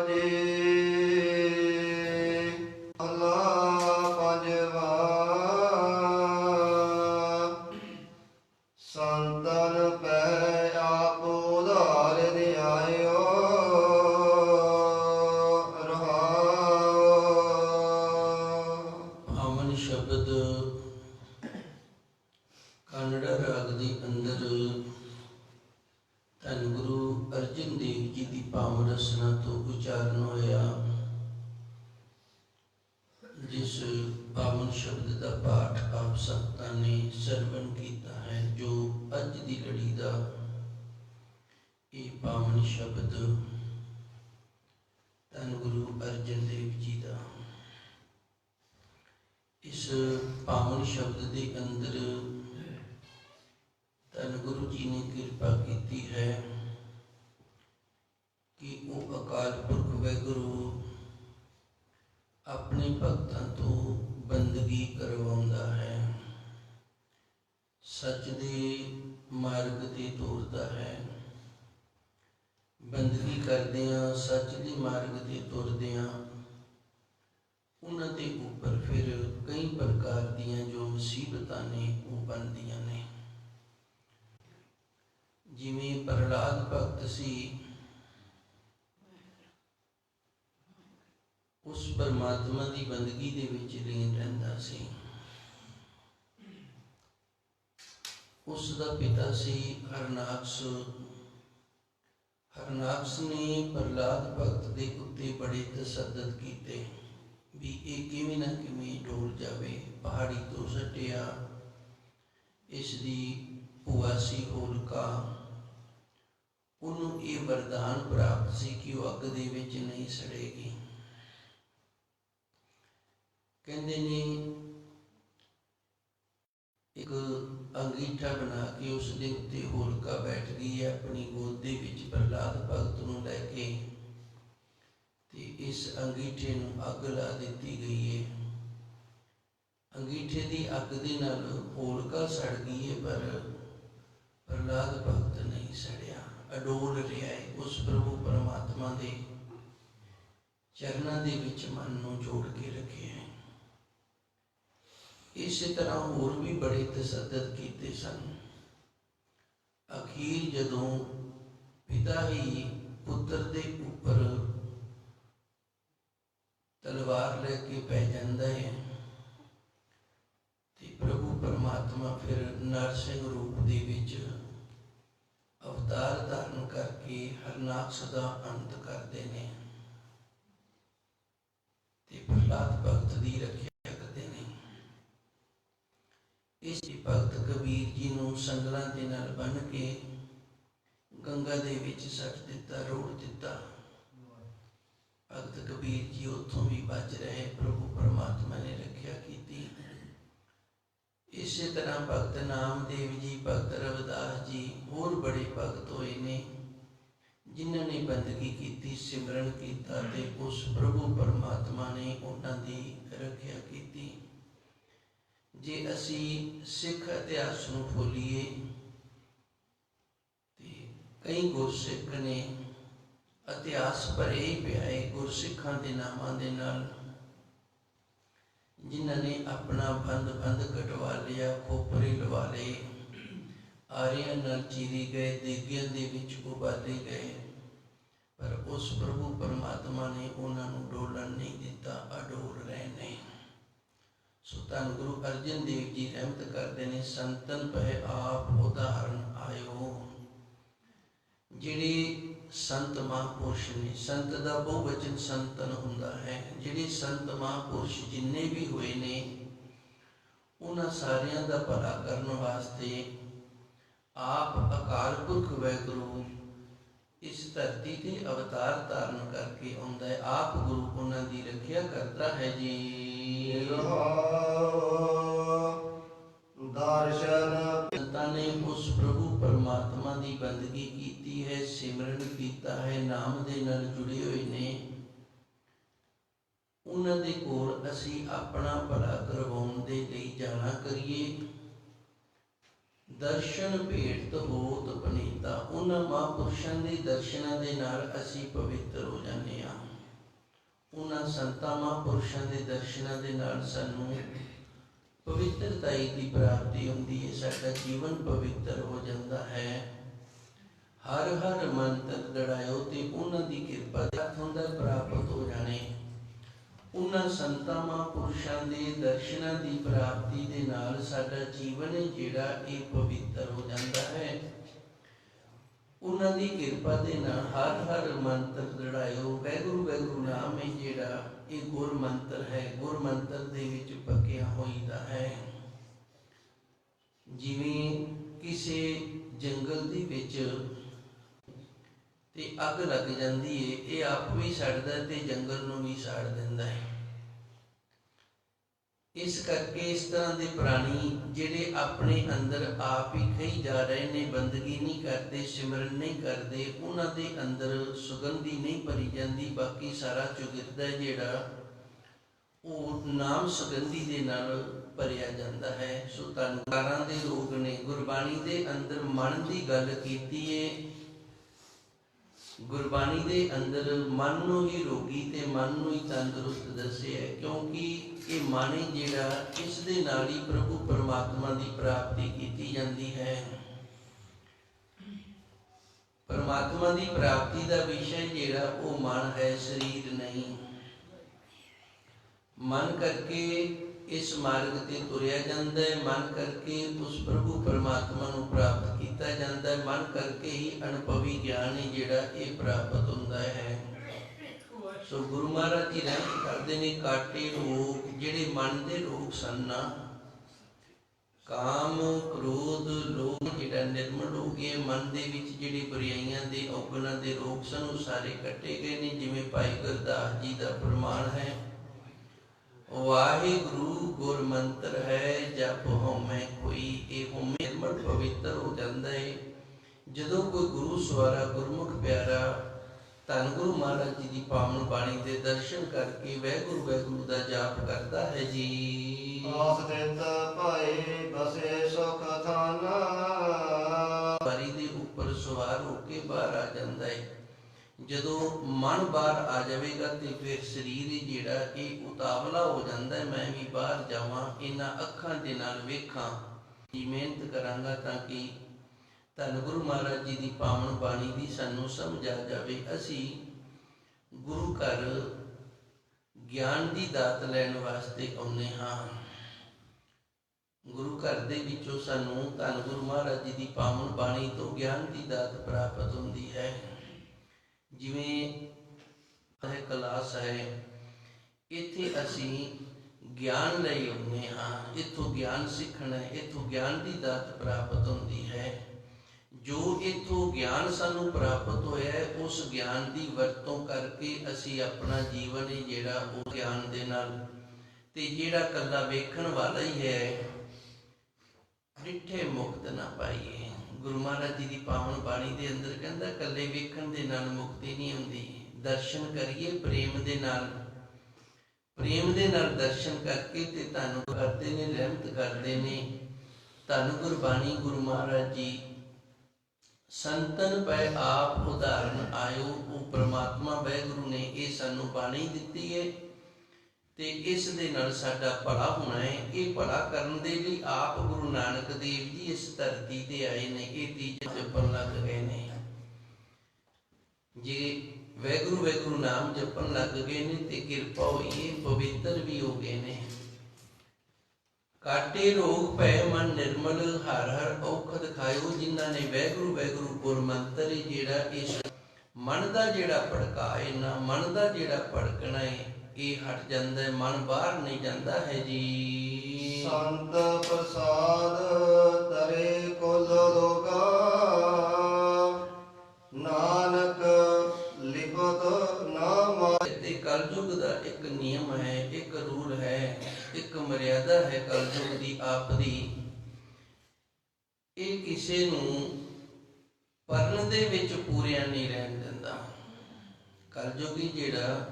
ਜੀ ਪਾਵਨ ਸ਼ਬਦ ਧੰਨ ਗੁਰੂ ਅਰਜਨ ਦੇਵ ਜੀ ਦਾ। ਇਸ ਪਾਵਨ ਸ਼ਬਦ ਦੇ ਅੰਦਰ ਧੰਨ ਗੁਰੂ ਜੀ ਨੇ ਕਿਰਪਾ ਕੀਤੀ ਹੈ ਕਿ ਉਹ ਅਕਾਲ ਪੁਰਖ ਵਾਹਿਗੁਰੂ ਆਪਣੇ ਭਗਤਾਂ ਤੋਂ ਬੰਦਗੀ ਕਰਵਾਉਂਦਾ ਹੈ ਸੱਚ ਦੇ ਮਾਰਗ ਤੇ ਤੋਰਦਾ ਹੈ ਬੰਦਗੀ ਕਰਦਿਆਂ ਸੱਚ ਦੇ ਮਾਰਗ ਤੇ ਤੁਰਦਿਆਂ ਉਹਨਾਂ ਦੇ ਉੱਪਰ ਫਿਰ ਕਈ ਪ੍ਰਕਾਰ ਦੀਆਂ ਜੋ ਮੁਸੀਬਤਾਂ ਨੇ, ਉਹ ਬਣਦੀਆਂ ਨੇ। ਜਿਵੇਂ ਪ੍ਰਹਲਾਦ ਭਗਤ ਸੀ, ਉਸ ਪਰਮਾਤਮਾ ਦੀ ਬੰਦਗੀ ਦੇ ਵਿੱਚ ਲੀਨ ਰਹਿੰਦਾ ਸੀ। ਉਸ ਦਾ ਪਿਤਾ ਸੀ ਅਰਨਾਕਸ ਹਰਨਾਕਸ਼ ਨੇ ਪ੍ਰਹਲਾਦ ਭਗਤ ਦੇ ਉੱਤੇ ਬੜੇ ਤਸੱਦਦ ਕੀਤੇ ਵੀ ਇਹ ਕਿਵੇਂ ਨਾ ਕਿਵੇਂ ਡੋਲ ਜਾਵੇ, ਪਹਾੜੀ ਤੋਂ ਸਟਿਆ, ਇਸ ਦੀ ਭੂਆ ਹੋਲਕਾ। ਉਹਨੂੰ ਇਹ ਵਰਦਾਨ ਪ੍ਰਾਪਤ ਸੀ ਕਿ ਉਹ ਅੱਗ ਦੇ ਵਿੱਚ ਨਹੀਂ ਸੜੇਗੀ। ਕਹਿੰਦੇ ਨੇ ਇੱਕ ਅੰਗੀਠਾ ਬਣਾ ਕੇ ਉਸ ਦੇ ਉੱਤੇ ਹੋਲਕਾ ਬੈਠ ਗਈ ਹੈ, ਆਪਣੀ ਗੋਦ ਦੇ ਵਿੱਚ ਪ੍ਰਹਲਾਦ ਭਗਤ ਨੂੰ ਲੈ ਕੇ ਤੇ ਇਸ ਅੰਗੀਠੇ ਨੂੰ ਅੱਗ ਲਾ ਦਿੱਤੀ ਗਈ ਹੈ। ਅੰਗੀਠੇ ਦੀ ਅੱਗ ਦੇ ਨਾਲ ਹੋਲਕਾ ਸੜ ਗਈ ਹੈ, ਪਰ ਪ੍ਰਹਲਾਦ ਭਗਤ ਨਹੀਂ ਸੜਿਆ। ਅਡੋਲ ਰਿਹਾ ਹੈ, ਉਸ ਪ੍ਰਭੂ ਪਰਮਾਤਮਾ ਦੇ ਚਰਨਾਂ ਦੇ ਵਿੱਚ ਮਨ ਨੂੰ ਜੋੜ ਕੇ ਰੱਖਿਆ ਹੈ। ਇਸੇ ਤਰ੍ਹਾਂ ਹੋਰ ਵੀ ਬੜੇ ਤਸੱਦਦ ਕੀਤੇ ਸਨ। ਅਖੀਰ ਜਦੋਂ ਪਿਤਾ ਹੀ ਪੁੱਤਰ ਦੇ ਉੱਪਰ ਤਲਵਾਰ ਲੈ ਕੇ ਪੈ ਜਾਂਦਾ ਹੈ ਤੇ ਪ੍ਰਭੂ ਪਰਮਾਤਮਾ ਫਿਰ ਨਰਸਿੰਘ ਰੂਪ ਦੇ ਵਿੱਚ ਅਵਤਾਰ ਧਾਰਨ ਕਰਕੇ ਹਰਨਾਕਸ਼ ਦਾ ਅੰਤ ਕਰਦੇ ਨੇ ਤੇ ਪ੍ਰਹਲਾਦ ਭਗਤ ਦੀ ਰੱਖਿਆ ਕਰਦੇ ਨੇ ਇਸ ਭਗਤ ਕਬੀਰ ਜੀ ਨੂੰ ਸੰਗਲਾਂ ਦੇ ਨਾਲ ਬੰਨ ਕੇ ਗੰਗਾ ਦੇ ਵਿੱਚ ਸੱਟ ਦਿੱਤਾ ਰੋੜ ਦਿੱਤਾ। ਭਗਤ ਕਬੀਰ ਜੀ ਉੱਥੋਂ ਵੀ ਬਚ ਰਹੇ, ਪ੍ਰਭੂ ਪਰਮਾਤਮਾ ਨੇ ਰੱਖਿਆ ਕੀਤੀ। ਇਸੇ ਤਰ੍ਹਾਂ ਭਗਤ ਨਾਮਦੇਵ ਜੀ, ਭਗਤ ਰਵਿਦਾਸ ਜੀ, ਹੋਰ ਬੜੇ ਭਗਤ ਹੋਏ ਨੇ, ਜਿਨ੍ਹਾਂ ਨੇ ਬੰਦਗੀ ਕੀਤੀ, ਸਿਮਰਨ ਕੀਤਾ ਤੇ ਉਸ ਪ੍ਰਭੂ ਪਰਮਾਤਮਾ ਨੇ ਉਹਨਾਂ ਦੀ ਰੱਖਿਆ ਕੀਤੀ। ਜੇ ਅਸੀਂ ਸਿੱਖ ਇਤਿਹਾਸ ਨੂੰ ਫੋਲੀਏ ਤੇ ਕਈ ਗੁਰਸਿੱਖ ਨੇ ਇਤਿਹਾਸ ਭਰੇ ਹੀ ਪਿਆ ਹੈ ਗੁਰਸਿੱਖਾਂ ਦੇ ਨਾਮਾਂ ਦੇ ਨਾਲ। ਜਿਨ੍ਹਾਂ ਨੇ ਆਪਣਾ ਬੰਦ ਬੰਦ ਕਟਵਾ ਲਿਆ, ਖੋਪਰੇ ਲਵਾ ਲਏ, ਆਰਿਆਂ ਨਾਲ ਚੀਰੀ ਗਏ, ਦੇਗਿਆਂ ਦੇ ਵਿੱਚ ਉਬਾਲੇ ਗਏ। ਪਰ ਉਸ ਪ੍ਰਭੂ ਪਰਮਾਤਮਾ ਨੇ ਉਹਨਾਂ ਨੂੰ ਡੋਲਣ ਨਹੀਂ ਦਿੱਤਾ, ਅਡੋਲ ਰਹੇ ਨੇ। ਸੋ ਧੰਨ ਗੁਰੂ ਅਰਜਨ ਦੇਵ ਜੀ ਰਹਿਮਤ ਕਰਦੇ ਨੇ, ਸੰਤਨ ਪਹਿ ਆਪ ਉਦਾਹਰਨ ਆਇਓ। ਜਿਹੜੇ ਸੰਤ ਮਹਾਂਪੁਰਸ਼ ਨੇ, ਸੰਤ ਦਾ ਬਹੁਵਚਨ ਸੰਤਨ ਹੁੰਦਾ ਹੈ। ਜਿਹੜੇ ਸੰਤ ਮਹਾਂਪੁਰਸ਼ ਜਿੰਨੇ ਵੀ ਹੋਏ ਨੇ, ਉਹਨਾਂ ਸਾਰਿਆਂ ਦਾ ਭਲਾ ਕਰਨ ਵਾਸਤੇ ਆਪ ਅਕਾਲ ਪੁਰਖ ਵੈਗੁਰੂ ਇਸ ਧਰਤੀ ਤੇ ਅਵਤਾਰ ਧਾਰਨ ਕਰਕੇ ਆਉਂਦਾ ਹੈ। ਆਪ ਗੁਰੂ ਉਹਨਾਂ ਦੀ ਰੱਖਿਆ ਕਰਦਾ ਹੈ ਜੀ। ਦਰਸ਼ਨ ਦੀ ਬੰਦਗੀ ਕੀਤੀ ਹੈ, ਸਿਮਰਨ ਕੀਤਾ ਹੈ, ਨਾਮ ਦੇ ਨਾਲ ਜੁੜੇ ਹੋਏ ਨੇ। ਉਹਨਾਂ ਦੇ ਕੋਲ ਅਸੀਂ ਆਪਣਾ ਭਲਾ ਕਰਵਾਉਣ ਦੇ ਲਈ ਜਾਣਾ ਕਰੀਏ। ਦਰਸ਼ਨ ਭੇਟ ਹੋਤ ਪਨੀਤਾ ਉਹਨਾਂ ਮਹਾਂਪੁਰਸ਼ਾਂ ਦੇ ਦਰਸ਼ਨਾਂ ਦੇ ਨਾਲ ਅਸੀਂ ਪਵਿੱਤਰ ਹੋ ਜਾਂਦੇ ਹਾਂ। ਉਹਨਾਂ ਸੰਤਾਂ ਮਹਾਂਪੁਰਸ਼ਾਂ ਦੇ ਦਰਸ਼ਨਾਂ ਦੇ ਨਾਲ ਸਾਨੂੰ ਪਵਿੱਤਰਤਾਈ ਦੀ ਪ੍ਰਾਪਤੀ ਹੁੰਦੀ ਹੈ, ਸਾਡਾ ਜੀਵਨ ਪਵਿੱਤਰ ਹੋ ਜਾਂਦਾ ਹੈ। ਹਰ ਹਰ ਮੰਤਰ ਲੜਾਇਓ ਤੇ ਉਹਨਾਂ ਦੀ ਕਿਰਪਾ ਦਾ ਹੁੰਦਾ ਪ੍ਰਾਪਤ ਹੋ ਜਾਣੇ। ਉਹਨਾਂ ਸੰਤਾਂ ਮਹਾਂਪੁਰਸ਼ਾਂ ਦੇ ਦਰਸ਼ਨਾਂ ਦੀ ਪ੍ਰਾਪਤੀ ਦੇ ਨਾਲ ਸਾਡਾ ਜੀਵਨ ਜਿਹੜਾ ਇਹ ਪਵਿੱਤਰ ਹੋ ਜਾਂਦਾ ਹੈ। ਉਹਨਾਂ ਦੀ ਕਿਰਪਾ ਦੇ ਨਾਲ ਹਰ ਹਰ ਮੰਤਰ ਲੜਾਇਓ। ਵੈਗੁਰੂ ਵੈਗੁਰੂ ਨਾਮ ਹੈ ਜਿਹੜਾ ਇਹ ਗੁਰ ਮੰਤਰ ਹੈ। ਗੁਰ ਮੰਤਰ ਦੇ ਵਿੱਚ ਪੱਕਿਆ ਹੋਈਦਾ ਹੈ। ਜਿਵੇਂ ਕਿਸੇ ਜੰਗਲ ਦੇ ਵਿੱਚ ਤੇ ਅੱਗ ਲੱਗ ਜਾਂਦੀ ਏ, ਇਹ ਆਪ ਵੀ ਸੜਦਾ ਹੈ ਤੇ ਜੰਗਲ ਨੂੰ ਵੀ ਸਾੜ ਦਿੰਦਾ ਹੈ ਇਸ ਕਰਕੇ ਇਸ ਤਰ੍ਹਾਂ ਦੇ ਪ੍ਰਾਣੀ ਜਿਹੜੇ ਆਪਣੇ ਅੰਦਰ ਆਪ ਹੀ ਖਈ ਜਾ ਰਹੇ ਨੇ, ਬੰਦਗੀ ਨਹੀਂ ਕਰਦੇ, ਸਿਮਰਨ ਨਹੀਂ ਕਰਦੇ, ਉਹਨਾਂ ਦੇ ਅੰਦਰ ਸੁਗੰਧੀ ਨਹੀਂ ਭਰੀ ਜਾਂਦੀ, ਬਾਕੀ ਸਾਰਾ ਚੁਗਿਰਦਾ ਜਿਹੜਾ ਉਹ ਨਾਮ ਸੁਗੰਧੀ ਦੇ ਨਾਲ ਭਰਿਆ ਜਾਂਦਾ ਹੈ। ਸੋ ਤਨਕਾਰਾਂ ਦੇ ਰੋਗ ਨੇ, ਗੁਰਬਾਣੀ ਦੇ ਅੰਦਰ ਮਨ ਦੀ ਗੱਲ ਕੀਤੀ ਏ। ਗੁਰਬਾਣੀ ਦੇ ਅੰਦਰ ਮਨ ਨੂੰ ਹੀ ਰੋਗੀ ਤੇ ਮਨ ਨੂੰ ਹੀ ਤੰਦਰੁਸਤ ਦੱਸਿਆ ਕਿਉਂਕਿ ਇਹ ਮਨ ਹੀ ਜਿਹੜਾ ਇਸ ਦੇ ਨਾਲ ਹੀ ਪ੍ਰਭੂ ਪਰਮਾਤਮਾ ਦੀ ਪ੍ਰਾਪਤੀ ਕੀਤੀ ਜਾਂਦੀ ਹੈ। ਪਰਮਾਤਮਾ ਦੀ ਪ੍ਰਾਪਤੀ ਦਾ ਵਿਸ਼ਾ ਜਿਹੜਾ ਉਹ ਮਨ ਹੈ, ਸਰੀਰ ਨਹੀਂ। ਮਨ ਕਰਕੇ ਇਸ ਮਾਰਗ ਤੇ ਤੁਰਿਆ ਜਾਂਦਾ ਹੈ। ਮਨ ਕਰਕੇ ਉਸ ਪ੍ਰਭੂ ਪਰਮਾਤਮਾ ਨੂੰ ਪ੍ਰਾਪਤ ਕੀਤਾ ਜਾਂਦਾ ਹੈ। ਮਨ ਕਰਕੇ ਹੀ ਅਨੁਭਵੀ ਗਿਆਨ ਹੈ ਜਿਹੜਾ ਇਹ ਪ੍ਰਾਪਤ ਹੁੰਦਾ ਹੈ। ਸੋ ਗੁਰੂ ਮਹਾਰਾਜ ਜੀ ਰਹਿਮਤ ਕਰਦੇ ਨੇ, ਕਾਟੇ ਰੋਗ, ਜਿਹੜੇ ਮਨ ਦੇ ਰੋਗ ਸਨ ਨਾ, ਕਾਮ, ਕ੍ਰੋਧ, ਲੋਭ ਜਿਹੜਾ ਨਿਰਮਲ ਹੋ ਗਿਆ ਮਨ ਦੇ ਵਿੱਚ ਜਿਹੜੀ ਬੁਰਾਈਆਂ ਦੇ ਔਗਣਾਂ ਦੇ ਰੋਗ ਸਨ, ਉਹ ਸਾਰੇ ਕੱਟੇ ਗਏ ਨੇ। ਜਿਵੇਂ ਭਾਈ ਗੁਰਦਾਸ ਜੀ ਦਾ ਪ੍ਰਮਾਣ ਹੈ। ਵਾਹਿਗੁਰੂ ਗੁਰ ਮੰਤਰ ਹੈ ਜਪ ਹਉਮੈ ਕੋਈ ਇਹ ਹਉਮੈ ਨਿਰਮਲ ਪਵਿੱਤਰ ਹੋ ਜਾਂਦਾ ਹੈ ਜਦੋਂ ਕੋਈ ਗੁਰੂ ਸਵਾਰਾ ਗੁਰਮੁਖ ਪਿਆਰਾ ਧੰਨ ਗੁਰੂ ਮਹਾਰਾਜ ਜੀ ਦੀ ਪਾਵਨ ਬਾਣੀ ਦੇ ਦਰਸ਼ਨ ਕਰਕੇ ਵੈਗੁਰੂ ਵੈਗੁਰੂ ਦਾ ਜਾਪ ਕਰਦਾ ਹੈ ਜੀ। ਆਸ ਦਿੱਤ ਭਾਈ ਬਸੇ ਸੁਖ ਥਾਨਾ। ਬਾਰੀ ਦੇ ਉੱਪਰ ਸਵਾਰ ਹੋ ਕੇ ਬਾਹਰ ਆ ਜਾਂਦਾ ਹੈ ਜਦੋਂ ਮਨ ਬਾਹਰ ਆ ਜਾਵੇਗਾ ਤੇ ਫਿਰ ਸਰੀਰ ਹੀ ਜਿਹੜਾ ਇਹ ਉਤਾਵਲਾ ਹੋ ਜਾਂਦਾ ਹੈ, ਮੈਂ ਵੀ ਬਾਹਰ ਜਾਵਾਂ, ਇਹਨਾਂ ਅੱਖਾਂ ਦੇ ਨਾਲ ਵੇਖਾਂ ਦੀ ਮਿਹਨਤ ਕਰਾਂਗਾ ਤਾਂ ਕਿ ਧੰਨ ਗੁਰੂ ਮਹਾਰਾਜ ਜੀ ਦੀ ਪਾਵਨ ਬਾਣੀ ਦੀ ਸਾਨੂੰ ਸਮਝ ਆ ਜਾਵੇ। ਅਸੀਂ ਗੁਰੂ ਘਰ ਗਿਆਨ ਦੀ ਦਾਤ ਲੈਣ ਵਾਸਤੇ ਆਉਂਦੇ ਹਾਂ। ਗੁਰੂ ਘਰ ਦੇ ਵਿੱਚੋਂ ਸਾਨੂੰ ਧੰਨ ਗੁਰੂ ਮਹਾਰਾਜ ਜੀ ਦੀ ਪਾਵਨ ਬਾਣੀ ਤੋਂ ਗਿਆਨ ਦੀ ਦਾਤ ਪ੍ਰਾਪਤ ਹੁੰਦੀ ਹੈ। ਜਿਵੇਂ ਇਹ ਕਲਾਸ ਹੈ, ਇੱਥੇ ਅਸੀਂ ਗਿਆਨ ਲਈ ਆਉਂਦੇ ਹਾਂ, ਇੱਥੋਂ ਗਿਆਨ ਸਿੱਖਣਾ ਇੱਥੋਂ ਗਿਆਨ ਦੀ ਦਾਤ ਪ੍ਰਾਪਤ ਹੁੰਦੀ ਹੈ। ਜੋ ਇੱਥੋਂ ਗਿਆਨ ਸਾਨੂੰ ਪ੍ਰਾਪਤ ਹੋਇਆ ਹੈ, ਉਸ ਗਿਆਨ ਦੀ ਵਰਤੋਂ ਕਰਕੇ ਅਸੀਂ ਆਪਣਾ ਜੀਵਨ ਹੀ ਜਿਹੜਾ ਉਹ ਗਿਆਨ ਦੇ ਨਾਲ ਤੇ ਜਿਹੜਾ ਕੱਲਾ ਵੇਖਣ ਵਾਲਾ ਹੀ ਹੈ ਡਿੱਠੇ ਮੁਕਤ ਨਾ ਪਾਈਏ। ਗੁਰੂ ਮਹਾਰਾਜ ਜੀ ਦੀ ਪਾਵਨ ਬਾਣੀ ਦੇ ਅੰਦਰ ਕਹਿੰਦਾ ਕੱਲੇ ਵੇਖਣ ਦੇ ਨਾਲ ਮੁਕਤੀ ਨਹੀਂ ਹੁੰਦੀ ਦਰਸ਼ਨ ਕਰੀਏ ਪ੍ਰੇਮ ਦੇ ਨਾਲ। ਪ੍ਰੇਮ ਦੇ ਨਾਲ ਦਰਸ਼ਨ ਕਰਕੇ ਤੇ ਤੁਹਾਨੂੰ ਕਰਦੇ ਨੇ, ਰਹਿਮਤ ਕਰਦੇ ਨੇ। ਤੁਹਾਨੂੰ ਗੁਰਬਾਣੀ ਗੁਰੂ ਮਹਾਰਾਜ ਜੀ, ਸੰਤਨ ਪੈ ਆਪ ਉਦਾਹਰਨ ਆਇਓ। ਉਹ ਪ੍ਰਮਾਤਮਾ ਵੈਗੁਰੂ ਨੇ ਇਹ ਸਾਨੂੰ ਬਾਣੀ ਦਿੱਤੀ ਹੈ। ਤੇ ਇਸ ਦੇ ਨਾਲ ਸਾਡਾ ਭਲਾ ਹੋਣਾ ਹੈ। ਇਹ ਭਲਾ ਕਰਨ ਦੇ ਲਈ ਆਪ ਗੁਰੂ ਨਾਨਕ ਦੇਵ ਜੀ ਇਸ ਧਰਤੀ ਤੇ ਆਏ ਨੇ। ਇਹ ਤੀਜੇ ਜਪਣ ਲੱਗ ਗਏ ਨੇ। ਜੇ ਵੈਗੁਰੂ ਵੈਗੁਰੂ ਨਾਮ ਜਪਣ ਲੱਗ ਗਏ ਨੇ ਤੇ ਕਿਰਪਾ ਹੋਈ ਪਵਿੱਤਰ ਵੀ ਹੋ ਗਏ ਨੇ। ਕਾਟੇ ਰੋਗ ਭੈ ਮਨ ਨਿਰਮਲ, ਹਰ ਹਰ ਔਖਦ ਖਾਇਓ। ਜਿਨ੍ਹਾਂ ਨੇ ਵੈਗੁਰੂ ਵੈਗੁਰੂ ਗੁਰ ਮੰਤਰ ਜਿਹੜਾ ਇਸ ਮਨ ਦਾ ਜਿਹੜਾ ਭੜਕਾ ਹੈ ਨਾ, ਮਨ ਦਾ ਜਿਹੜਾ ਭੜਕਣਾ ਹੈ ਇਹ ਹਟ ਜਾਂਦਾ ਹੈ ਮਨ ਬਾਹਰ ਨਹੀਂ ਜਾਂਦਾ ਹੈ ਜੀ। ਸੰਤ ਪ੍ਰਸਾਦ ਤਰੇ ਕੁਲ ਲੋਗਾ ਨਾਨਕ ਲਿਪਤ ਨਾਮ ਤੇ ਕਲਯੁਗ ਦਾ ਇੱਕ ਨਿਯਮ ਹੈ ਇੱਕ ਰੂਲ ਹੈ ਇੱਕ ਮਰਿਆਦਾ ਹੈ ਕਲਯੁਗ ਦੀ ਆਪ ਦੀ। ਇਹ ਕਿਸੇ ਨੂੰ ਪਰਨ ਦੇ ਵਿੱਚ ਪੂਰਿਆ ਨਹੀਂ ਰਹਿਣ ਦਿੰਦਾ। ਕਲਯੁਗੀ ਜਿਹੜਾ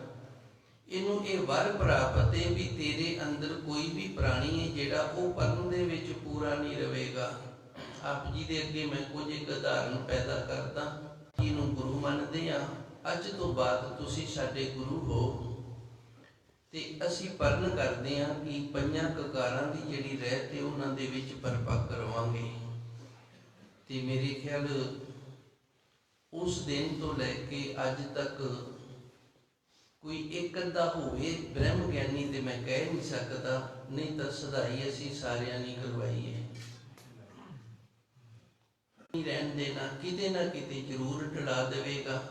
ਇਹਨੂੰ ਇਹ ਵਰ ਪ੍ਰਾਪਤ ਹੈ ਵੀ ਤੇਰੇ ਅੰਦਰ ਕੋਈ ਵੀ ਪ੍ਰਾਣੀ ਹੈ ਜਿਹੜਾ ਉਹ ਪਰਨ ਦੇ ਵਿੱਚ ਪੂਰਾ ਨਹੀਂ ਰਵੇਗਾ ਆਪ ਜੀ ਦੇ ਅੱਗੇ ਮੈਂ ਕੁਝ ਇੱਕ ਉਦਾਹਰਨ ਪੈਦਾ ਕਰਦਾ। ਜਿਹਨੂੰ ਗੁਰੂ ਮੰਨਦੇ ਆ ਅੱਜ ਤੋਂ ਬਾਅਦ ਤੁਸੀਂ ਸਾਡੇ ਗੁਰੂ ਹੋ। ਤੇ ਅਸੀਂ ਪਰਨ ਕਰਦੇ ਹਾਂ ਕਿ ਪੰਜਾਂ ਕਕਾਰਾਂ ਦੀ ਜਿਹੜੀ ਰਹਿਤ ਹੈ ਉਹਨਾਂ ਦੇ ਵਿੱਚ ਪਰਪੱਕ ਰਵਾਂਗੇ। ਤੇ ਮੇਰੇ ਖਿਆਲ ਉਸ ਦਿਨ ਤੋਂ ਲੈ ਕੇ ਅੱਜ ਤੱਕ ਕੋਈ ਇੱਕ ਅੱਧਾ ਹੋਵੇ ਬ੍ਰਹਮ ਗਿਆਨੀ ਤੇ ਮੈਂ ਕਹਿ ਨਹੀਂ ਸਕਦਾ, ਨਹੀਂ ਤਾਂ ਸਦਾਈ ਅਸੀਂ ਸਾਰਿਆਂ ਨੇ ਕਰਵਾਈ ਹੈ। ਨਹੀਂ ਰਹਿਣ ਦੇਣਾ, ਕਿਤੇ ਨਾ ਕਿਤੇ ਜ਼ਰੂਰ ਢਲਾ ਦੇਵੇਗਾ।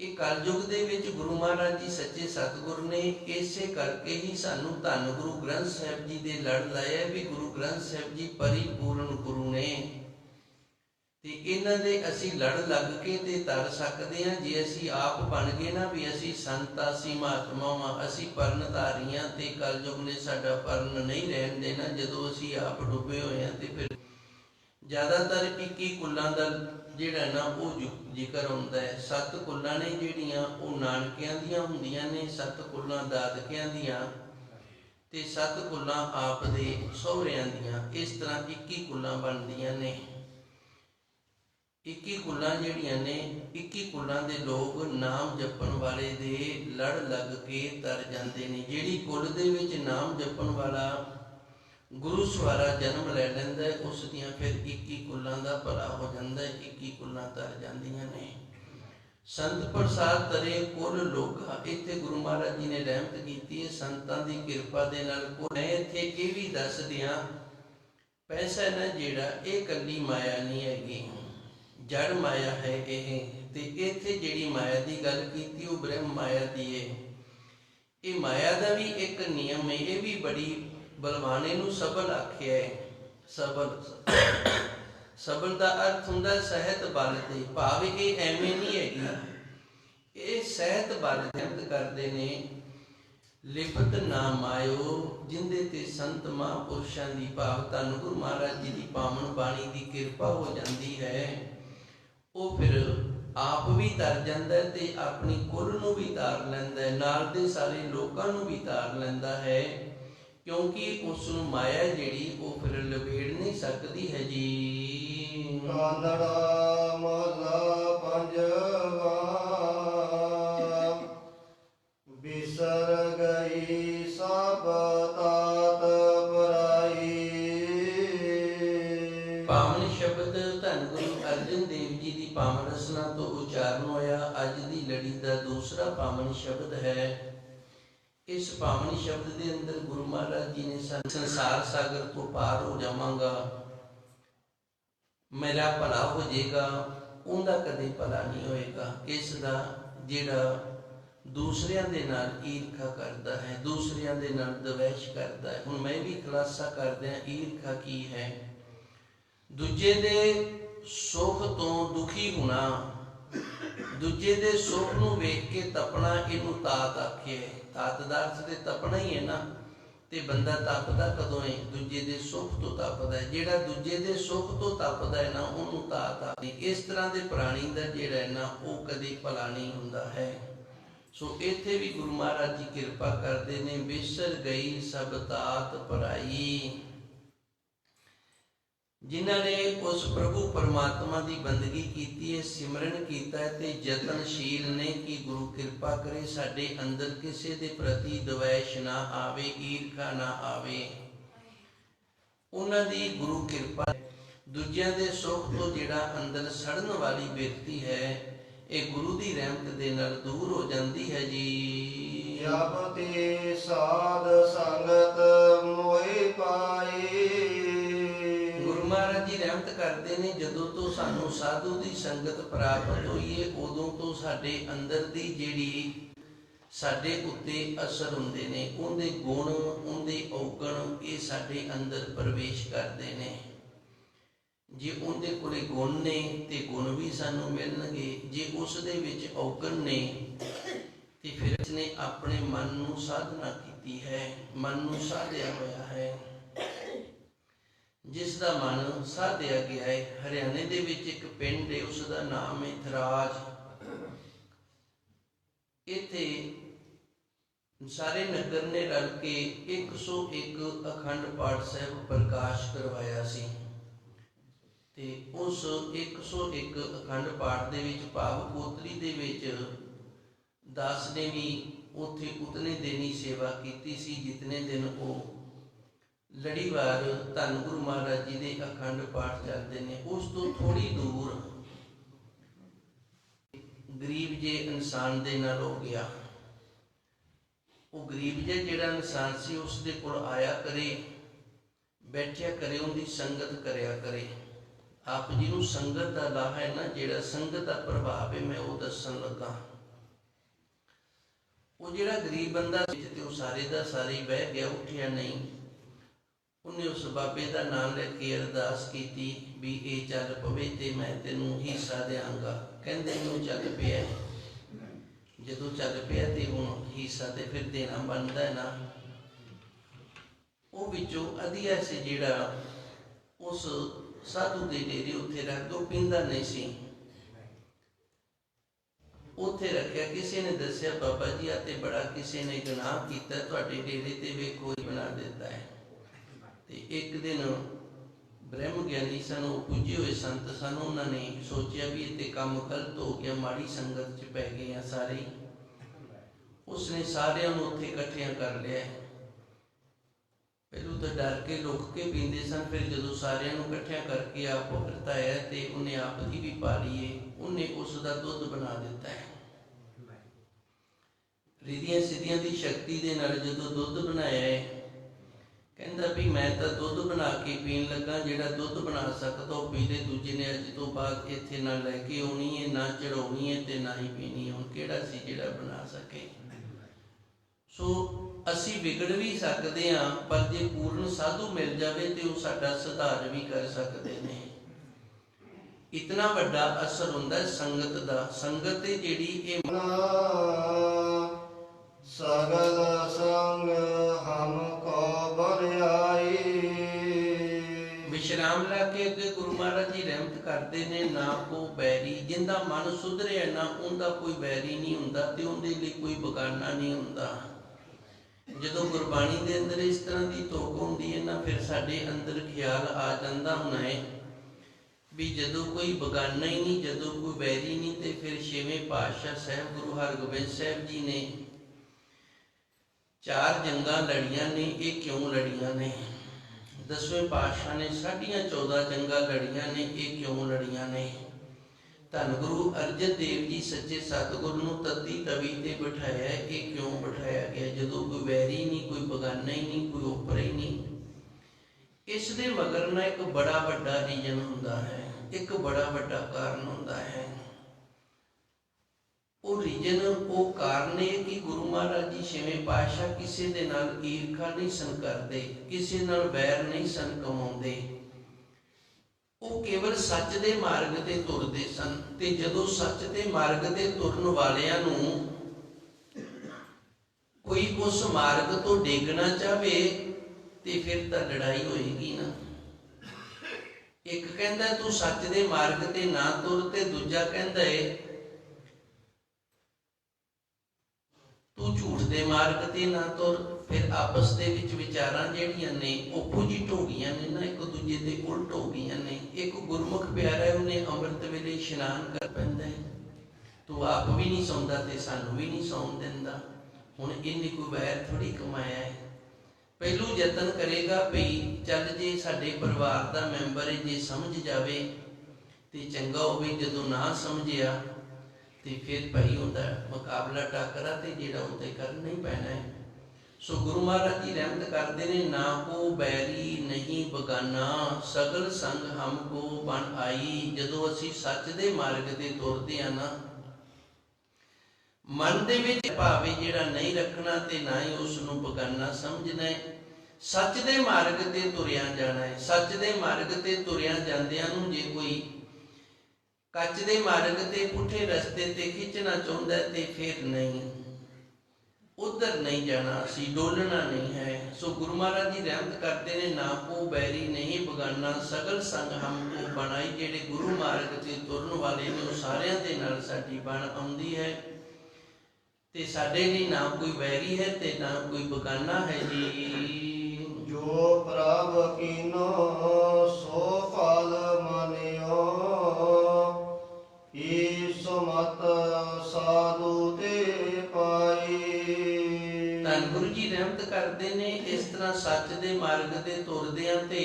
ਇਹ ਕਲਯੁਗ ਦੇ ਵਿੱਚ ਗੁਰੂ ਮਹਾਰਾਜ ਜੀ ਸੱਚੇ ਸਤਿਗੁਰ ਨੇ ਇਸੇ ਕਰਕੇ ਹੀ ਸਾਨੂੰ ਧੰਨ ਗੁਰੂ ਗ੍ਰੰਥ ਸਾਹਿਬ ਜੀ ਦੇ ਲੜ ਲਾਇਆ ਵੀ ਗੁਰੂ ਗ੍ਰੰਥ ਸਾਹਿਬ ਜੀ ਪਰਿਪੂਰਨ ਗੁਰੂ ਨੇ। ਤੇ ਇਹਨਾਂ ਦੇ ਅਸੀਂ ਲੜ ਲੱਗ ਕੇ ਤੇ ਤਰ ਸਕਦੇ ਹਾਂ, ਜੇ ਅਸੀਂ ਆਪ ਬਣ ਗਏ ਨਾ ਵੀ ਅਸੀਂ ਸੰਤਾ ਸੀ ਮਹਾਤਮਾਵਾਂ, ਅਸੀਂ ਪਰਨ ਧਾਰੀਆਂ ਤੇ ਕਲਯੁਗ ਨੇ ਸਾਡਾ ਪਰਨ ਨਹੀਂ ਰਹਿਣ ਦੇਣਾ, ਜਦੋਂ ਅਸੀਂ ਆਪ ਡੁੱਬੇ ਹੋਏ ਹਾਂ ਤੇ ਫਿਰ ਜ਼ਿਆਦਾਤਰ 21 ਕੁੱਲਾਂ ਦਾ ਜਿਹੜਾ ਨਾ ਉਹ ਜ਼ਿਕਰ ਹੁੰਦਾ ਹੈ। ਸੱਤ ਕੁੱਲਾਂ ਨੇ ਜਿਹੜੀਆਂ, ਉਹ ਨਾਨਕਿਆਂ ਦੀਆਂ ਹੁੰਦੀਆਂ ਨੇ, ਸੱਤ ਕੁੱਲਾਂ ਦਾਦਕਿਆਂ ਦੀਆਂ ਤੇ ਸੱਤ ਕੁੱਲਾਂ ਆਪ ਦੇ ਸਹੁਰਿਆਂ ਦੀਆਂ। ਇਸ ਤਰ੍ਹਾਂ 21 ਕੁੱਲਾਂ ਬਣਦੀਆਂ ਨੇ। 21 ਕੁੱਲਾਂ ਜਿਹੜੀਆਂ ਨੇ 21 ਕੁੱਲਾਂ ਦੇ ਲੋਕ ਨਾਮ ਜਪਣ ਵਾਲੇ ਦੇ ਲੜ ਲੱਗ ਕੇ ਤਰ ਜਾਂਦੇ ਨੇ। ਜਿਹੜੀ ਕੁੱਲ ਦੇ ਵਿੱਚ ਨਾਮ ਜਪਣ ਵਾਲਾ ਗੁਰੂ ਸਵਾਰਾ ਜਨਮ ਲੈ ਲੈਂਦਾ ਹੈ, ਉਸ ਦੀਆਂ ਫਿਰ 21 ਕੁੱਲਾਂ ਦਾ ਭਲਾ ਹੋ ਜਾਂਦਾ ਹੈ 21 ਕੁੱਲਾਂ ਤਰ ਜਾਂਦੀਆਂ ਨੇ। ਸੰਤ ਪ੍ਰਸਾਦ ਤਰੇ ਕੁੱਲ ਲੋਕਾ ਇੱਥੇ ਗੁਰੂ ਮਹਾਰਾਜ ਜੀ ਨੇ ਰਹਿਮਤ ਕੀਤੀ ਹੈ ਸੰਤਾਂ ਦੀ ਕਿਰਪਾ ਦੇ ਨਾਲ ਮੈਂ ਇੱਥੇ ਇਹ ਵੀ ਦੱਸ ਦਿਆਂ ਪੈਸਾ ਨਾ ਜਿਹੜਾ ਇਹ ਕੱਲੀ ਮਾਇਆ ਨਹੀਂ ਹੈਗੀ। ਜੜ ਮਾਇਆ ਹੈ ਇਹ। ਤੇ ਇੱਥੇ ਜਿਹੜੀ ਮਾਇਆ ਦੀ ਗੱਲ ਕੀਤੀ, ਉਹ ਬ੍ਰਹਮ ਮਾਇਆ ਦੀ ਹੈ ਇਹ ਮਾਇਆ ਦਾ ਵੀ ਇੱਕ ਨਿਯਮ ਹੈ ਇਹ ਵੀ ਬੜੀ ਬਲਵਾਨੇ ਨੂੰ ਸਬਲ ਆਖਿਆ ਹੈ ਸਬਲ। ਸਬਲ ਦਾ ਅਰਥ ਹੁੰਦਾ ਸਹਿਤ ਬਲ ਤੇ। ਭਾਵ ਇਹ ਐਵੇਂ ਨਹੀਂ ਹੈਗੀ। ਇਹ ਸਹਿਤ ਬਲ ਜੰਤ ਕਰਦੇ ਨੇ। ਲਿਪਤ ਨਾ ਮਾਇਓ, ਜਿੰਦੇ ਤੇ ਸੰਤ ਮਹਾਂਪੁਰਸ਼ਾਂ ਦੀ ਭਾਵ ਧੰਨ ਗੁਰੂ ਮਹਾਰਾਜ ਜੀ ਦੀ ਪਾਵਨ ਬਾਣੀ ਦੀ ਕਿਰਪਾ ਹੋ ਜਾਂਦੀ ਹੈ। ਉਹ ਫਿਰ ਆਪ ਵੀ ਤਰ ਜਾਂਦਾ ਹੈ ਤੇ ਆਪਣੀ ਕੁਲ ਨੂੰ ਵੀ ਤਾਰ ਲੈਂਦਾ ਨਾਲ ਦੇ ਸਾਰੇ ਲੋਕਾਂ ਨੂੰ ਵੀ ਤਾਰ ਲੈਂਦਾ ਹੈ, ਕਿਉਂਕਿ ਉਸ ਨੂੰ ਮਾਇਆ ਜਿਹੜੀ ਉਹ ਫਿਰ ਲਵੇੜ ਨਹੀਂ ਸਕਦੀ ਹੈ ਜੀ ਕਾਨੜਾ ਮਹਲਾ ਪੰਜਵਾ, ਬਿਸਰ ਗਈ। ਪਾਵਨ ਸ਼ਬਦ ਹੈ। ਇਸ ਪਾਵਨ ਸ਼ਬਦ ਦੇ ਅੰਦਰ ਗੁਰੂ ਮਹਾਰਾਜ ਜੀ ਨੇ ਸੰਸਾਰ ਸਾਗਰ ਤੋਂ ਪਾਰ ਹੋ ਜਾਵਾਂਗਾ। ਮੇਰਾ ਭਲਾ ਹੋ ਜਾਏਗਾ, ਉਹਦਾ ਕਦੇ ਭਲਾ ਨਹੀਂ ਹੋਏਗਾ। ਇਸ ਦਾ ਜਿਹੜਾ ਦੂਸਰਿਆਂ ਦੇ ਨਾਲ ਈਰਖਾ ਕਰਦਾ ਹੈ, ਦੂਸਰਿਆਂ ਦੇ ਨਾਲ ਦਵੈਸ਼ ਕਰਦਾ ਹੈ। ਹੁਣ ਮੈਂ ਵੀ ਖੁਲਾਸਾ ਕਰਦਿਆਂ ਈਰਖਾ ਕੀ ਹੈ? ਦੂਜੇ ਦੇ ਸੁੱਖ ਤੋਂ ਦੁਖੀ ਹੋਣਾ ਦੂਜੇ ਦੇ ਸੁੱਖ ਨੂੰ ਵੇਖ ਕੇ ਤਪਣਾ ਇਹਨੂੰ ਤਾਤ ਆਖਿਆ ਤਾਤ ਦਾ ਅਰਥ ਤੇ ਤਪਣਾ ਹੀ ਹੈ ਨਾ। ਤੇ ਬੰਦਾ ਤਪਦਾ ਕਦੋਂ ਹੈ? ਦੂਜੇ ਦੇ ਸੁੱਖ ਤੋਂ ਤਪਦਾ ਹੈ। ਜਿਹੜਾ ਦੂਜੇ ਦੇ ਸੁੱਖ ਤੋਂ ਤਪਦਾ ਹੈ ਨਾ, ਉਹਨੂੰ ਤਾਤ ਆਖਦੀ ਇਸ ਤਰ੍ਹਾਂ ਦੇ ਪ੍ਰਾਣੀ ਦਾ ਜਿਹੜਾ ਹੈ ਨਾ, ਉਹ ਕਦੇ ਭਲਾ ਨਹੀਂ ਹੁੰਦਾ ਹੈ। ਸੋ ਇੱਥੇ ਵੀ ਗੁਰੂ ਮਹਾਰਾਜ ਜੀ ਕਿਰਪਾ ਕਰਦੇ ਨੇ, ਵਿਸਰ ਗਈ ਸਭ ਤਾਤ ਪਰਾਈ ਜਿਨ੍ਹਾਂ ਨੇ ਉਸ ਪ੍ਰਭੂ ਪਰਮਾਤਮਾ ਦੀ ਬੰਦਗੀ ਕੀਤੀ ਹੈ, ਸਿਮਰਨ ਕੀਤਾ ਹੈ ਤੇ ਯਤਨਸ਼ੀਲ ਨੇ ਕਿ ਗੁਰੂ ਕਿਰਪਾ ਕਰੇ ਸਾਡੇ ਅੰਦਰ ਕਿਸੇ ਦੇ ਪ੍ਰਤੀ ਦਵੈਸ਼ ਨਾ ਆਵੇ, ਈਰਖਾ ਨਾ ਆਵੇ। ਉਹਨਾਂ ਦੀ ਗੁਰੂ ਕਿਰਪਾ ਦੂਜਿਆਂ ਦੇ ਸੁੱਖ ਤੋਂ ਜਿਹੜਾ ਅੰਦਰ ਸੜਨ ਵਾਲੀ ਵਿਅਕਤੀ ਹੈ, ਇਹ ਗੁਰੂ ਦੀ ਰਹਿਮਤ ਦੇ ਨਾਲ ਦੂਰ ਹੋ ਜਾਂਦੀ ਹੈ ਜੀ। ਜਬ ਤੇ ਸਾਧ ਸੰਗਤ ਮੋਹਿ ਪਾਈ ਰਹਿਮਤ ਨੇ, ਜਦੋਂ ਤੋਂ ਸਾਨੂੰ ਸਾਧੂ ਦੀ ਸੰਗਤ ਪ੍ਰਾਪਤ ਹੋਈ ਹੈ ਉਦੋਂ ਤੋਂ ਸਾਡੇ ਅੰਦਰ ਦੀ ਜਿਹੜੀ ਸਾਡੇ ਉੱਤੇ ਅਸਰ ਹੁੰਦੇ ਨੇ, ਉਹਦੇ ਗੁਣ, ਉਹਦੇ ਔਗਣ, ਇਹ ਸਾਡੇ ਅੰਦਰ ਪ੍ਰਵੇਸ਼ ਕਰਦੇ ਨੇ। ਜੇ ਉਹਦੇ ਕੋਲੇ ਗੁਣ ਨੇ, ਤੇ ਗੁਣ ਵੀ ਸਾਨੂੰ ਮਿਲਣਗੇ। ਜੇ ਉਸ ਦੇ ਵਿੱਚ ਔਗਣ ਨੇ, ਤੇ ਫਿਰ ਇਸਨੇ ਆਪਣੇ ਮਨ ਨੂੰ ਸਾਧਨਾ ਕੀਤੀ ਹੈ, ਮਨ ਨੂੰ ਸਾਧਿਆ ਹੋਇਆ ਹੈ। ਜਿਸ ਦਾ ਮਨ ਸਾਧਿਆ ਗਿਆ ਹੈ, ਹਰਿਆਣੇ ਦੇ ਵਿੱਚ ਇੱਕ ਪਿੰਡ ਹੈ ਉਸ ਦਾ ਨਾਮ ਹੈ ਥਰਾਜ। ਇੱਥੇ ਸਾਰੇ ਨਗਰ ਨੇ ਰਲ ਕੇ 101 ਅਖੰਡ ਪਾਠ ਸਾਹਿਬ ਪ੍ਰਕਾਸ਼ ਕਰਵਾਇਆ ਸੀ। ਤੇ ਉਸ 101 ਅਖੰਡ ਪਾਠ ਦੇ ਵਿੱਚ ਭਾਵ ਕੋਤਰੀ ਦੇ ਵਿੱਚ ਦਾਸ ਨੇ ਵੀ ਉੱਥੇ ਉਤਨੇ ਦਿਨ ਹੀ ਸੇਵਾ ਕੀਤੀ ਸੀ, ਜਿਤਨੇ ਦਿਨ ਉਹ ਲੜੀਵਾਰ ਧੰਨ ਗੁਰੂ ਮਹਾਰਾਜ ਜੀ ਦੇ ਅਖੰਡ ਪਾਠ ਚੱਲਦੇ ਨੇ, ਉਸ ਤੋਂ ਥੋੜੀ ਦੂਰ ਗਰੀਬ ਜੇ ਇਨਸਾਨ ਦੇ ਨਾਲ ਹੋ ਗਿਆ। ਉਹ ਗਰੀਬ ਜੇ ਜਿਹੜਾ ਇਨਸਾਨ ਸੀ, ਉਸ ਦੇ ਕੋਲ ਆਇਆ ਕਰੇ, ਬੈਠਿਆ ਕਰੇ, ਉਹਦੀ ਸੰਗਤ ਕਰਿਆ ਕਰੇ। ਆਪ ਜੀ ਨੂੰ ਸੰਗਤ ਦਾ ਲਾਹਾ ਹੈ ਨਾ, ਜਿਹੜਾ ਸੰਗਤ ਦਾ ਪ੍ਰਭਾਵ ਹੈ, ਮੈਂ ਉਹ ਦੱਸਣ ਲੱਗਾ। ਉਹ ਜਿਹੜਾ ਗਰੀਬ ਬੰਦਾ ਸੀ, ਤੇ ਉਹ ਸਾਰੇ ਦਾ ਸਾਰੇ ਬਹਿ ਗਿਆ, ਉੱਠਿਆ ਨਹੀਂ। ਉਹਨੇ ਉਸ ਬਾਬੇ ਦਾ ਨਾਮ ਲੈ ਕੇ ਅਰਦਾਸ ਕੀਤੀ ਵੀ ਇਹ ਚੱਲ ਪਵੇ ਤੇ ਮੈਂ ਤੈਨੂੰ ਹਿੱਸਾ ਦੇਵਾਂਗਾ। ਕਹਿੰਦੇ ਨੂੰ ਚੱਲ ਪਿਆ ਜਦੋਂ ਚੱਲ ਪਿਆ ਤੇ ਹੁਣ ਹਿੱਸਾ ਤੇ ਫਿਰ ਦੇਣਾ ਬਣਦਾ ਨਾ। ਉਹ ਵਿੱਚੋਂ ਅਧਿਆ ਸੀ ਜਿਹੜਾ ਉਸ ਸਾਧੂ ਦੇ ਡੇਰੇ ਉੱਥੇ ਰੱਖ ਦੋ, ਪਿੰਦਾ ਨਹੀਂ ਸੀ। ਉੱਥੇ ਰੱਖਿਆ, ਕਿਸੇ ਨੇ ਦੱਸਿਆ, ਬਾਬਾ ਜੀ, ਆ ਤੇ ਬੜਾ ਕਿਸੇ ਨੇ ਗੁਨਾਹ ਕੀਤਾ, ਤੁਹਾਡੇ ਡੇਰੇ ਤੇ ਵੇਖੋ ਹੀ ਬਣਾ ਦਿੱਤਾ ਹੈ। ਤੇ ਇੱਕ ਦਿਨ ਬ੍ਰਹਮ ਗਿਆਨੀ ਸਨ ਉਹ ਪੁੱਜੇ ਹੋਏ ਸੰਤ ਸਨ ਉਹਨਾਂ ਨੇ ਸੋਚਿਆ ਵੀ ਤੇ ਕੰਮ ਗਲਤ ਹੋ ਗਿਆ ਮਾੜੀ ਸੰਗਤ 'ਚ ਪੈ ਗਏ ਆ ਸਾਰੇ। ਉਸਨੇ ਸਾਰਿਆਂ ਨੂੰ ਉੱਥੇ ਇਕੱਠਿਆਂ ਕਰ ਲਿਆ। ਪਹਿਲੂ ਤਾਂ ਡਰ ਕੇ ਲੁਕ ਕੇ ਪੀਂਦੇ ਸਨ ਫਿਰ ਜਦੋਂ ਸਾਰਿਆਂ ਨੂੰ ਇਕੱਠਿਆਂ ਕਰਕੇ ਆਪ ਵਰਤਾਇਆ ਤੇ ਉਹਨੇ ਆਪ ਦੀ ਵੀ ਪਾ ਲਈਏ ਉਹਨੇ ਉਸ ਦਾ ਦੁੱਧ ਬਣਾ ਦਿੱਤਾ ਹੈ। ਰਿਧੀਆਂ ਸਿੱਧੀਆਂ ਦੀ ਸ਼ਕਤੀ ਦੇ ਨਾਲ ਜਦੋਂ ਦੁੱਧ ਬਣਾਇਆ ਹੈ ਕਹਿੰਦਾ ਵੀ ਮੈਂ ਤਾਂ ਦੁੱਧ ਬਣਾ ਕੇ ਪੀਣ ਲੱਗਾ, ਜਿਹੜਾ ਦੁੱਧ ਬਣਾ ਸਕਦਾ ਉਹ ਪੀ ਦੂਜੇ ਨੇ ਅੱਜ ਤੋਂ ਬਾਅਦ ਇੱਥੇ ਨਾ ਲੈ ਕੇ ਆਉਣੀ ਹੈ, ਨਾ ਚੜਾਉਣੀ ਹੈ ਤੇ ਨਾ ਹੀ ਪੀਣੀ ਹੁਣ ਕਿਹੜਾ ਸੀ ਜਿਹੜਾ ਬਣਾ ਸਕੇ? ਸੋ ਅਸੀਂ ਵਿਗੜ ਵੀ ਸਕਦੇ ਹਾਂ, ਪਰ ਜੇ ਪੂਰਨ ਸਾਧੂ ਮਿਲ ਜਾਵੇ ਤੇ ਉਹ ਸਾਡਾ ਸੁਧਾਰ ਵੀ ਕਰ ਸਕਦੇ ਨੇ। ਇਤਨਾ ਵੱਡਾ ਅਸਰ ਹੁੰਦਾ ਹੈ ਸੰਗਤ ਦਾ। ਸੰਗਤ ਜਿਹੜੀ ਇਹ ਸਗਲ ਸੰਗ ਵਿਸ਼ਰਾਮ ਅੱਗੇ ਗੁਰੂ ਮਹਾਰਾਜ ਜੀ ਰਹਿਮਤ ਕਰਦੇ ਨੇ, ਨਾ ਕੋ ਬੈਰੀ, ਜਿੰਦਾ ਮਨ ਸੁਧਰਿਆ ਨਾ ਉਹਦਾ ਕੋਈ ਬੈਰੀ ਨਹੀਂ ਹੁੰਦਾ ਤੇ ਉਹਦੇ ਲਈ ਕੋਈ ਬਗਾਨਾ ਨਹੀਂ ਹੁੰਦਾ। ਜਦੋਂ ਗੁਰਬਾਣੀ ਦੇ ਅੰਦਰ ਇਸ ਤਰ੍ਹਾਂ ਦੀ ਤੋਕ ਹੁੰਦੀ ਹੈ ਨਾ, ਫਿਰ ਸਾਡੇ ਅੰਦਰ ਖਿਆਲ ਆ ਜਾਂਦਾ ਹੋਣਾ ਹੈ ਵੀ ਜਦੋਂ ਕੋਈ ਬਗਾਨਾ ਹੀ ਨਹੀਂ, ਜਦੋਂ ਕੋਈ ਬੈਰੀ ਨਹੀਂ ਤੇ ਫਿਰ ਛੇਵੇਂ ਪਾਤਸ਼ਾਹ ਸਾਹਿਬ, ਗੁਰੂ ਹਰਗੋਬਿੰਦ ਸਾਹਿਬ ਜੀ ਨੇ ਚਾਰ ਜੰਗਾਂ ਲੜੀਆਂ ਨੇ, ਇਹ ਕਿਉਂ ਲੜੀਆਂ ਨੇ? ਦਸਵੇਂ ਪਾਤਸ਼ਾਹ ਨੇ ਸਾਡੀਆਂ 14 ਜੰਗਾਂ ਲੜੀਆਂ ਨੇ, ਇਹ ਕਿਉਂ ਲੜੀਆਂ ਨੇ? ਧੰਨ ਗੁਰੂ ਅਰਜਨ ਦੇਵ ਜੀ ਸੱਚੇ ਸਤਿਗੁਰ ਨੂੰ ਤੱਤੀ ਤਵੀ ਤੇ ਬਿਠਾਇਆ ਇਹ ਕਿਉਂ ਬਿਠਾਇਆ ਗਿਆ, ਜਦੋਂ ਕੋਈ ਵੈਰੀ ਨਹੀਂ, ਕੋਈ ਬਗਾਨਾ ਹੀ ਨਹੀਂ, ਕੋਈ ਉੱਪਰ ਹੀ ਨਹੀਂ। ਇਸ ਦੇ ਮਗਰ ਨਾ ਇੱਕ ਬੜਾ ਵੱਡਾ ਰੀਜਨ ਹੁੰਦਾ ਹੈ, ਇੱਕ ਬੜਾ ਵੱਡਾ ਕਾਰਨ ਹੁੰਦਾ ਹੈ। ਉਹ ਰੀਜਨ ਉਹ ਕਾਰਨ ਇਹ ਕਿ ਗੁਰੂ ਮਹਾਰਾਜ ਜੀ ਛੇਵੇਂ ਪਾਤਸ਼ਾਹ ਕਿਸੇ ਦੇ ਨਾਲ ਈਰਖਾ ਨਹੀਂ ਸਨ ਕਰਦੇ, ਕਿਸੇ ਨਾਲ ਵੈਰ ਨਹੀਂ ਸਨ ਕਮਾਉਂਦੇ। ਉਹ ਕੇਵਲ ਸੱਚ ਦੇ ਮਾਰਗ ਤੇ ਤੁਰਦੇ ਸਨ ਤੇ ਜਦੋਂ ਸੱਚ ਦੇ ਮਾਰਗ ਤੇ ਤੁਰਨ ਵਾਲਿਆਂ ਨੂੰ ਕੋਈ ਉਸ ਮਾਰਗ ਤੋਂ ਡੇਗਣਾ ਚਾਵੇ ਤੇ ਫਿਰ ਤਾਂ ਲੜਾਈ ਹੋਏਗੀ ਨਾ। ਇੱਕ ਕਹਿੰਦਾ ਤੂੰ ਸੱਚ ਦੇ ਮਾਰਗ ਤੇ ਨਾ ਤੁਰ ਤੇ ਦੂਜਾ ਕਹਿੰਦਾ ਏ ਤੂੰ ਝੂਠ ਦੇ ਮਾਰਗ ਤੇ ਨਾ ਤੁਰ, ਫਿਰ ਆਪਸ ਦੇ ਵਿੱਚ ਵਿਚਾਰਾਂ ਜਿਹੜੀਆਂ ਨੇ ਆਪੋਜੀਟ ਹੋ ਗਈਆਂ ਨੇ ਨਾ, ਇੱਕ ਦੂਜੇ ਦੇ ਉਲਟ ਹੋ ਗਈਆਂ ਨੇ। ਇੱਕ ਗੁਰਮੁਖ ਪਿਆਰਾ ਹੈ, ਉਹਨੇ ਅੰਮ੍ਰਿਤ ਵੇਲੇ ਇਸ਼ਨਾਨ ਕਰ ਪੈਂਦਾ ਹੈ। ਤੂੰ ਆਪ ਵੀ ਨਹੀਂ ਸੌਂਦਾ ਤੇ ਸਾਨੂੰ ਵੀ ਨਹੀਂ ਸੌਣ ਦਿੰਦਾ। ਹੁਣ ਇਹਨੇ ਕੋਈ ਵੈਰ ਥੋੜੀ ਕਮਾਇਆ ਹੈ। ਪਹਿਲੂ ਯਤਨ ਕਰੇਗਾ ਭਈ ਚੱਲ ਜੇ ਸਾਡੇ ਪਰਿਵਾਰ ਦਾ ਮੈਂਬਰ ਹੈ ਜੇ ਸਮਝ ਜਾਵੇ ਤੇ ਚੰਗਾ ਹੋਵੇ, ਜਦੋਂ ਨਾ ਸਮਝਿਆ ਤੇ ਫਿਰ ਭਾਈ ਹੁੰਦਾ ਮੁਕਾਬਲਾ ਟਾਕਰਾ ਤੇ ਜਿਹੜਾ ਉਹ ਤੇ ਕਰਨਾ ਪੈਣਾ ਹੈ। ਸੋ ਗੁਰੂ ਮਹਾਰਾਜ ਜੀ ਰਹਿਮਤ ਕਰਦੇ ਨੇ, ਨਾ ਕੋ ਬੈਰੀ ਨਹੀਂ ਬਗਾਨਾ, ਸਗਲ ਸੰਗ ਹਮ ਕੋ ਬਣ ਆਈ। ਜਦੋਂ ਅਸੀਂ ਸੱਚ ਦੇ ਮਾਰਗ ਤੇ ਤੁਰਦੇ ਆ ਨਾ, ਮਨ ਦੇ ਵਿੱਚ ਭਾਵੇਂ ਜਿਹੜਾ ਨਹੀਂ ਰੱਖਣਾ ਤੇ ਨਾ ਹੀ ਉਸ ਨੂੰ ਬਗਾਨਾ ਸਮਝਣਾ ਹੈ। ਸੱਚ ਦੇ ਮਾਰਗ ਤੇ ਤੁਰਿਆ ਜਾਣਾ ਹੈ। ਸੱਚ ਦੇ ਮਾਰਗ ਤੇ ਤੁਰਿਆ ਜਾਂਦਿਆਂ ਨੂੰ ਜੇ ਕੋਈ ਕੱਚ ਦੇ ਮਾਰਗ ਤੇ, ਪੁੱਠੇ ਰਸਤੇ ਤੇ ਖਿੱਚਣਾ ਚਾਹੁੰਦਾ ਤੇ ਫਿਰ ਨਹੀਂ। ਉਧਰ ਨਹੀਂ ਜਾਣਾ ਸੀ ਡੋਲਣਾ ਨਹੀਂ ਹੈ। ਸੋ ਗੁਰੂ ਮਹਾਰਾਜ ਜੀ ਰਹਿਮਤ ਕਰਦੇ ਨੇ, ਨਾ ਕੋ ਬੈਰੀ, ਨਹੀਂ ਬਗਾਨਾ, ਸਗਲ ਸੰਗ ਹਮ ਕੋ ਬਣਾਈ, ਜਿਹੜੇ ਗੁਰੂ ਮਾਰਗ ਤੇ ਤੁਰਨ ਵਾਲੇ ਨੇ, ਉਹ ਸਾਰਿਆਂ ਦੇ ਨਾਲ ਸਾਡੀ ਬਣ ਆਉਂਦੀ ਹੈ। ਤੇ ਸਾਡੇ ਲਈ ਨਾ ਕੋਈ ਵੈਰੀ ਹੈ ਤੇ ਨਾ ਕੋਈ ਬਗਾਨਾ ਹੈ ਜੀ। ਜੋ ਪ੍ਰਭ ਕੀਨੋ ਕਰਦੇ ਨੇ ਇਸ ਤਰ੍ਹਾਂ ਸੱਚ ਦੇ ਮਾਰਗ ਤੇ ਤੁਰਦਿਆਂ ਤੇ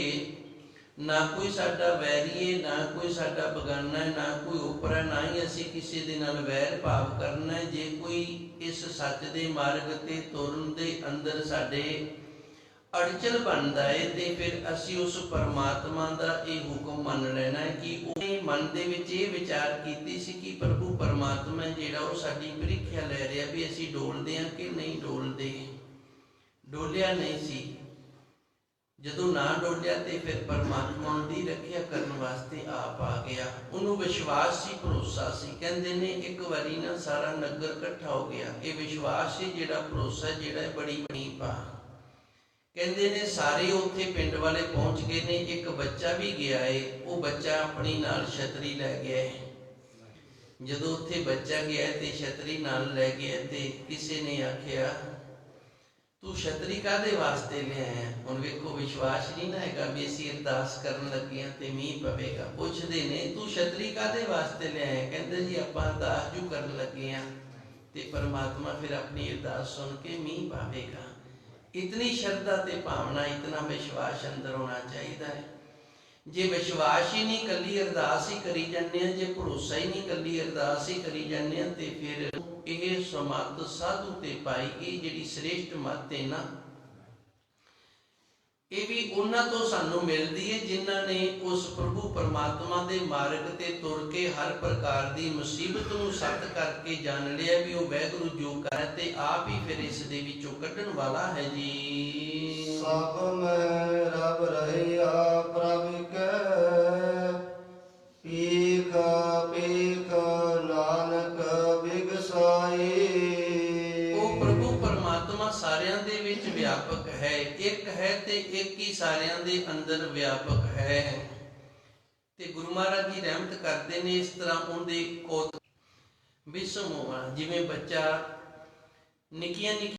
ਨਾ ਕੋਈ ਸਾਡਾ ਵੈਰੀਏ ਨਾ ਕੋਈ ਸਾਡਾ ਬਗਾਨਾ ਨਾ ਕੋਈ ਉਪਰਾ, ਨਾ ਹੀ ਅਸੀਂ ਕਿਸੇ ਦੇ ਨਾਲ ਵੈਰ ਭਾਵ ਕਰਨਾ ਜੇ ਕੋਈ ਇਸ ਸੱਚ ਦੇ ਮਾਰਗ ਤੇ ਤੁਰਨ ਦੇ ਅੰਦਰ ਸਾਡੇ ਅੜਚਨ ਬਣਦਾ ਹੈ, ਤੇ ਫਿਰ ਅਸੀਂ ਉਸ ਪਰਮਾਤਮਾ ਦਾ ਇਹ ਹੁਕਮ ਮੰਨ ਲੈਣਾ ਕਿ ਉਹਨੇ ਮਨ ਦੇ ਵਿੱਚ ਇਹ ਵਿਚਾਰ ਕੀਤੀ ਸੀ ਕਿ ਪ੍ਰਭੂ ਪਰਮਾਤਮਾ ਹੈ ਜਿਹੜਾ ਉਹ ਸਾਡੀ ਪ੍ਰੀਖਿਆ ਲੈ ਰਿਹਾ ਵੀ ਅਸੀਂ ਡੋਲਦੇ ਹਾਂ ਕਿ ਨਹੀਂ ਡੋਲਦੇ। ਡੋਲਿਆ ਨਹੀਂ ਸੀ। ਜਦੋਂ ਨਾ ਡੋਲਿਆ ਤੇ ਫਿਰ ਪਰਮਾਤਮਾ ਦੀ ਰੱਖਿਆ ਕਰਨ ਵਾਸਤੇ ਆਪ ਆ ਗਿਆ। ਉਹਨੂੰ ਵਿਸ਼ਵਾਸ ਸੀ, ਭਰੋਸਾ ਸੀ। ਕਹਿੰਦੇ ਨੇ, ਇੱਕ ਵਾਰੀ ਨਾ ਸਾਰਾ ਨਗਰ ਇਕੱਠਾ ਹੋ ਗਿਆ। ਇਹ ਵਿਸ਼ਵਾਸ ਸੀ ਜਿਹੜਾ ਭਰੋਸਾ ਜਿਹੜਾ ਬੜੀ ਬਣੀ ਪਾ ਕਹਿੰਦੇ ਨੇ, ਸਾਰੇ ਉੱਥੇ ਪਿੰਡ ਵਾਲੇ ਪਹੁੰਚ ਗਏ ਨੇ। ਇੱਕ ਬੱਚਾ ਵੀ ਗਿਆ ਏ। ਉਹ ਬੱਚਾ ਆਪਣੀ ਨਾਲ ਛਤਰੀ ਲੈ ਗਿਆ ਏ। ਜਦੋਂ ਉੱਥੇ ਬੱਚਾ ਗਿਆ ਤੇ ਛਤਰੀ ਨਾਲ ਲੈ ਗਿਆ ਤੇ ਕਿਸੇ ਨੇ ਆਖਿਆ ਤੂੰ ਛਤਰੀ ਕਾਦੇ ਵਾਸਤੇ ਲਿਆਇਆ? ਹੁਣ ਵੇਖੋ, ਵਿਸ਼ਵਾਸ ਨਹੀਂ ਨਾ ਹੈਗਾ ਵੀ ਅਸੀਂ ਅਰਦਾਸ ਕਰਨ ਲੱਗੇ ਤੇ ਮੀਂਹ ਪਵੇਗਾ। ਪੁੱਛਦੇ ਨੇ, ਤੂੰ ਛਤਰੀ ਕਾਦੇ ਵਾਸਤੇ ਲਿਆਇਆ? ਕਹਿੰਦੇ ਜੀ, ਆਪਾਂ ਅਰਦਾਸ ਜੂ ਕਰਨ ਲੱਗੇ ਤੇ ਪਰਮਾਤਮਾ ਫਿਰ ਆਪਣੀ ਅਰਦਾਸ ਸੁਣ ਕੇ ਮੀਂਹ ਪਾਵੇਗਾ। ਇਤਨੀ ਸ਼ਰਧਾ ਤੇ ਭਾਵਨਾ, ਇਤਨਾ ਵਿਸ਼ਵਾਸ ਅੰਦਰ ਹੋਣਾ ਚਾਹੀਦਾ ਹੈ। ਜੇ ਵਿਸ਼ਵਾਸ ਹੀ ਨਹੀਂ ਕੱਲੀ ਅਰਦਾਸ ਹੀ ਕਰੀ ਜਾਂਦੇ ਆ ਜੇ ਭਰੋਸਾ ਹੀ ਨਹੀਂ ਕੱਲੀ ਅਰਦਾਸ ਹੀ ਕਰੀ ਜਾਂਦੇ ਆ ਤੇ ਫਿਰ ਇਹ ਸਮਤ ਸਾਧੂ ਤੇ ਪਾਈ ਇਹ ਜਿਹੜੀ ਸ੍ਰੇਸ਼ਟ ਮੱਤ ਹੈ ਨਾ, ਇਹ ਵੀ ਉਹਨਾਂ ਤੋਂ ਸਾਨੂੰ ਮਿਲਦੀ ਹੈ ਜਿਨ੍ਹਾਂ ਨੇ ਉਸ ਪ੍ਰਭੂ ਪਰਮਾਤਮਾ ਦੇ ਮਾਰਗ ਤੇ ਤੁਰ ਕੇ ਹਰ ਪ੍ਰਕਾਰ ਦੀ ਮੁਸੀਬਤ ਨੂੰ ਸੱਤ ਕਰਕੇ ਜਾਣ ਲਿਆ ਵੀ ਉਹ ਵੈਗੁਰੂ ਜੋ ਕਰੇ ਤੇ ਆਪ ਹੀ ਫਿਰ ਇਸ ਦੇ ਵਿੱਚੋਂ ਕੱਢਣ ਵਾਲਾ ਹੈ ਜੀ। ਸਭ ਮੈਂ ਰਬ ਰਹਿਆ। ਇੱਕ ਹੀ ਸਾਰਿਆਂ ਦੇ ਅੰਦਰ ਵਿਆਪਕ ਹੈ। ਤੇ ਗੁਰੂ ਮਹਾਰਾਜ ਜੀ ਰਹਿਮਤ ਕਰਦੇ ਨੇ ਇਸ ਤਰ੍ਹਾਂ ਉਹਦੇ ਕੋਤ ਵਿਸਮੋਆ ਜਿਵੇਂ ਬੱਚਾ ਨਿੱਕੀਆਂ ਨਿੱਕੀਆਂ